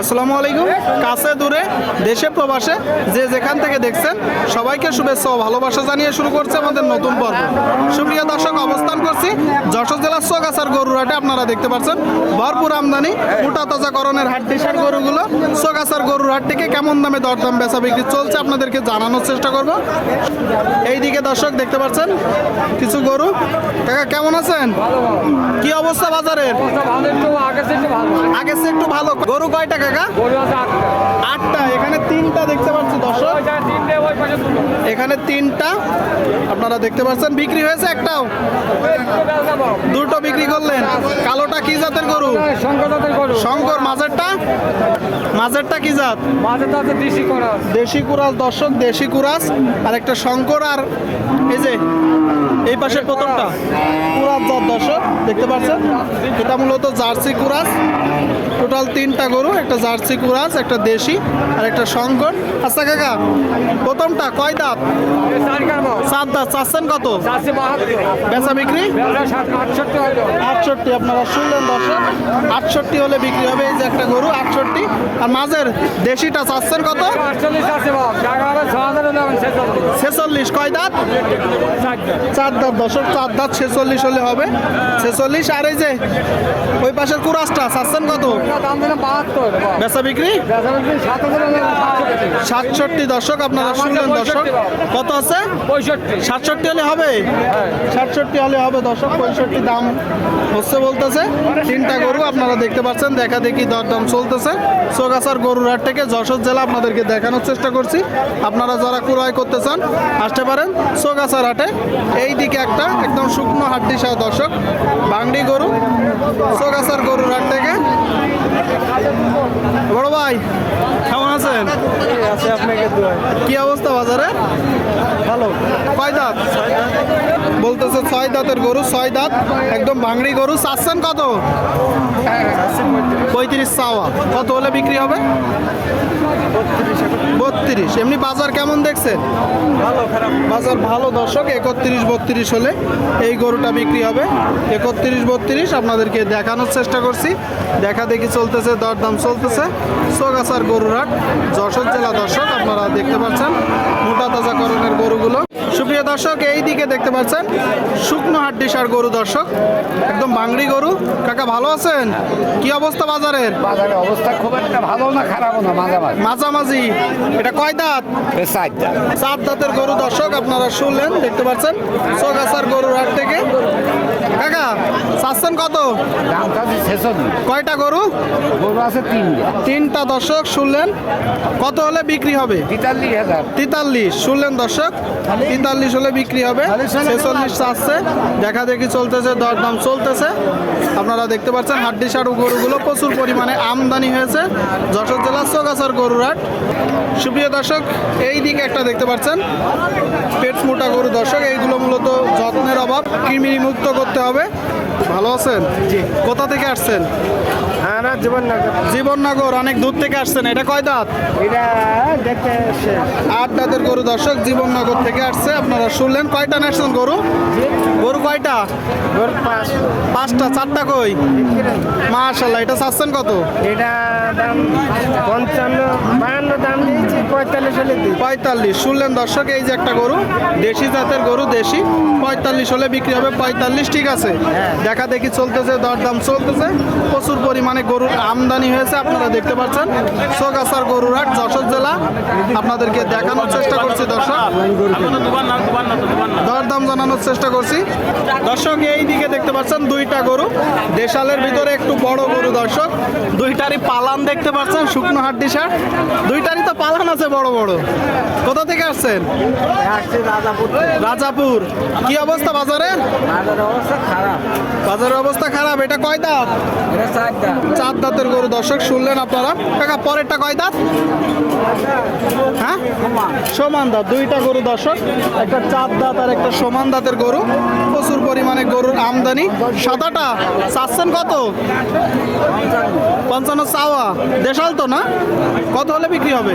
আসসালামু আলাইকুম। কাছে দূরে, দেশে প্রবাসে, যে যেখান থেকে দেখছেন, সবাইকে শুভেচ্ছা ও ভালোবাসা জানিয়ে শুরু করছে আমাদের নতুন পর্ব। সুপ্রিয় দর্শক, অবস্থান করছি যশোর জেলার সোগাছার গরুরহাটে। আপনারা দেখতে পাচ্ছেন, ভরপুর আমদানি মোটা তাজাকরণের হাট, দেশের গরুগুলো সোগাছার গরুর হাট থেকে কেমন দামে দরদাম বেচা বিক্রি চলছে আপনাদেরকে জানানোর চেষ্টা করব। এইদিকে দর্শক, দেখতে পাচ্ছেন, কিছু গরু। কাকা, কেমন আছেন? কি অবস্থা বাজারের? আগে সে একটু ভালো। গরু কয়টা কাকা? গরু আছে আটটা। আটটা। এখানে তিনটা দেখতে পাচ্ছি দর্শক। এখানে তিনটা। আপনারা দেখতে পাচ্ছেন বিক্রি হয়েছে একটাও। দুটো বিক্রি করলেন। কালোটা কি জাতের গরু? শঙ্কর জাতের গরু। শঙ্কর মাঝেরটা? মাঝেরটা কি জাত? দেশি কুরাস। দর্শক দেশি কুরাস আর একটা শঙ্কর আর এই যে এই পাশে প্রথমটা। কুরাস জাত দর্শক, দেখতে পাচ্ছেন? এটা মূলত জার্সি কুরাস। টোটাল তিনটা গরু, একটা জার্সি কুরাস, একটা দেশি আর একটা শঙ্কর। আচ্ছা কাকা, প্রথমটা কয় দাঁত? চার দাঁত চাচ্ছেন কত? বেচা বিক্রি? আটষট্টি আপনারা শুনলেন দর্শক। আটষট্টি হলে বিক্রি হবে এই যে একটা গরু আটষট্টি। আর মাঝের দেশিটা চাচ্ছেন কত? ছেচল্লিশ। কয় দাঁত? চার দাঁত। দশক চার দাঁত ছেচল্লিশ হলে হবে। ছেচল্লিশ আর এই যে ওই পাশের কুরাসটা চাচ্ছেন কত। বেচা বিক্রি? সাতষট্টি। দশক আপনারা শুনলেন দর্শক। কত আছে? পঁয়ষট্টি। সাতষট্টি হলে হবে? সাতষট্টি হলে হবে দশক পঁয়ষট্টি দাম হচ্ছে বলতেছে। তিনটা গরু আপনারা দেখতে পাচ্ছেন দেখা দেখি দরদাম চলতেছে। সোগাছার গরুর হাট থেকে যশোর জেলা আপনাদেরকে দেখানোর চেষ্টা করছি। আপনারা যারা ক্রয় করতে চান আসতে পারেন সোগাছার হাটে। এই দিকে একটা একদম শুকনো হাড্ডি সহ দর্শক বাংডি গরু সোগাছার গরুর হাট থেকে। বড় ভাই কেমন আছেন? কি অবস্থা বাজারে? কয় দাঁত। বলতেছে ছয় দাঁতের গরু ছয় দাঁত একদম ভাঙড়ি গরু। চাচ্ছেন কত? পঁয়ত্রিশ চাওয়া। কত হলে বিক্রি হবে? বত্রিশ। এমনি বাজার কেমন দেখছেন? ভালো খারাপ। বাজার ভালো দর্শক একত্রিশ বত্রিশ হলে এই গরুটা বিক্রি হবে। একত্রিশ বত্রিশ আপনাদেরকে দেখানোর চেষ্টা করছি। দেখা দেখি চলতেছে দরদাম চলতেছে। সোগাছার গরুর হাট যশোর জেলা দর্শক আপনারা দেখতে পাচ্ছেন মোটা তাজাকরণের গরুগুলো। সুপ্রিয় দর্শক এই দিকে দেখতে পাচ্ছেন শুকনো হাড্ডিসার গরু দর্শক। একদম বাংড়ি গরু। কাকা ভালো আছেন? কি অবস্থা? বাজারের? বাজারের অবস্থা খুব একটা ভালো না খারাপও না মাঝামাঝি। মাঝামাঝি। এটা কয় দাঁত? চারটা সাত দাঁতের গরু দর্শক আপনারা শুনলেন দেখতে পাচ্ছেন সোগাছার গরুর হাট থেকে। কাকা চাচ্ছেন কত? কয়টা গরু? গরু আছে তিনটা। তিনটা দর্শক শুনলেন। কত হলে বিক্রি হবে? তেতাল্লিশ হাজার। তেতাল্লিশ শুনলেন দর্শক? তেতাল্লিশ হলে বিক্রি হবে। ছেচল্লিশ চাচ্ছে। দেখা দেখি চলতেছে দরদাম চলতেছে। আপনারা দেখতে পাচ্ছেন হাড্ডি সারু গরুগুলো প্রচুর পরিমাণে আমদানি হয়েছে যশোর জেলার চোগাছার গরুর হাট সুপ্রিয় দর্শক, এই দিকে একটা দেখতে পাচ্ছেন, পেট মোটা গরু দর্শক, এইগুলো মূলত যত্নের অভাব কৃমি মুক্ত করতে হবে। ভালো আছেন? জি। কোথা থেকে আসছেন? হ্যাঁ না জীবন জীবননগর অনেক দূর থেকে আসছেন। এটা কয় দাঁত? এটা দেখতে আট দাঁতের গরু। দর্শক জীবননগর থেকে আসছে। আপনারা শুনলেন কয়টা নাচছেন গরু? গরু কয়টা? গরু পাঁচ। পাঁচটা চারটা কই? মাশাল্লাহ এটা চাচ্ছেন কত? এটা দাম পঞ্চান্ন বাহান্ন দাম। পঁয়তাল্লিশ হলে পঁয়তাল্লিশ। শুনলেন দর্শক এই যে একটা গরু দেশি জাতের গরু দেশি। পঁয়তাল্লিশ হলে বিক্রি হবে পঁয়তাল্লিশ ঠিক আছে? দেখা দেখি চলতেছে দরদাম চলতেছে। প্রচুর পরিমাণে গরুর আমদানি হয়েছে আপনারা দেখতে পাচ্ছেন। সোগাছার গরুর হাট যশোর জেলা। আপনাদেরকে দেখানোর চেষ্টা করছি দর্শক। দরদাম জানানোর চেষ্টা করছি। দর্শক এই দিকে দেখতে পাচ্ছেন দুইটা গরু। দেশালের ভিতরে একটু বড় গরু দর্শক। দুইটারই পালান দেখতে পাচ্ছেন শুকনো হাড্ডি শার্ট। দুইটারই তো পালান আছে বড় বড়। কোথা থেকে আসছেন? রাজাপুর রাজাপুর। কি অবস্থা বাজারে? অবস্থা খারাপ। বাজারের অবস্থা খারাপ এটা কয় দাঁত? চার দাঁতের গরু দর্শক শুনলেন আপনারা? কাকা পরেরটা কয় দাঁত? হ্যাঁ? সমান দাঁত দুইটা গরু দর্শক একটা চার দাঁত আর একটা সমান দাঁতের গরু। প্রচুর পরিমাণে গরুর আমদানি। সাদাটা চাচ্ছেন কত? পঞ্চান্ন চাওয়া। দেশাল তো না? কত হলে বিক্রি হবে?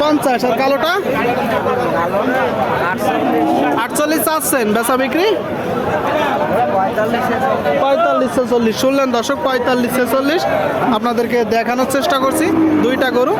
পঞ্চাশ। আর কালোটা? আটচল্লিশ চাচ্ছেন বেচা বিক্রি? পঁয়তাল্লিশ ছেচল্লিশ। শুনলেন দর্শক পঁয়তাল্লিশ ছেচল্লিশ। আপনাদেরকে দেখানোর চেষ্টা করছি। দুইটা গরু।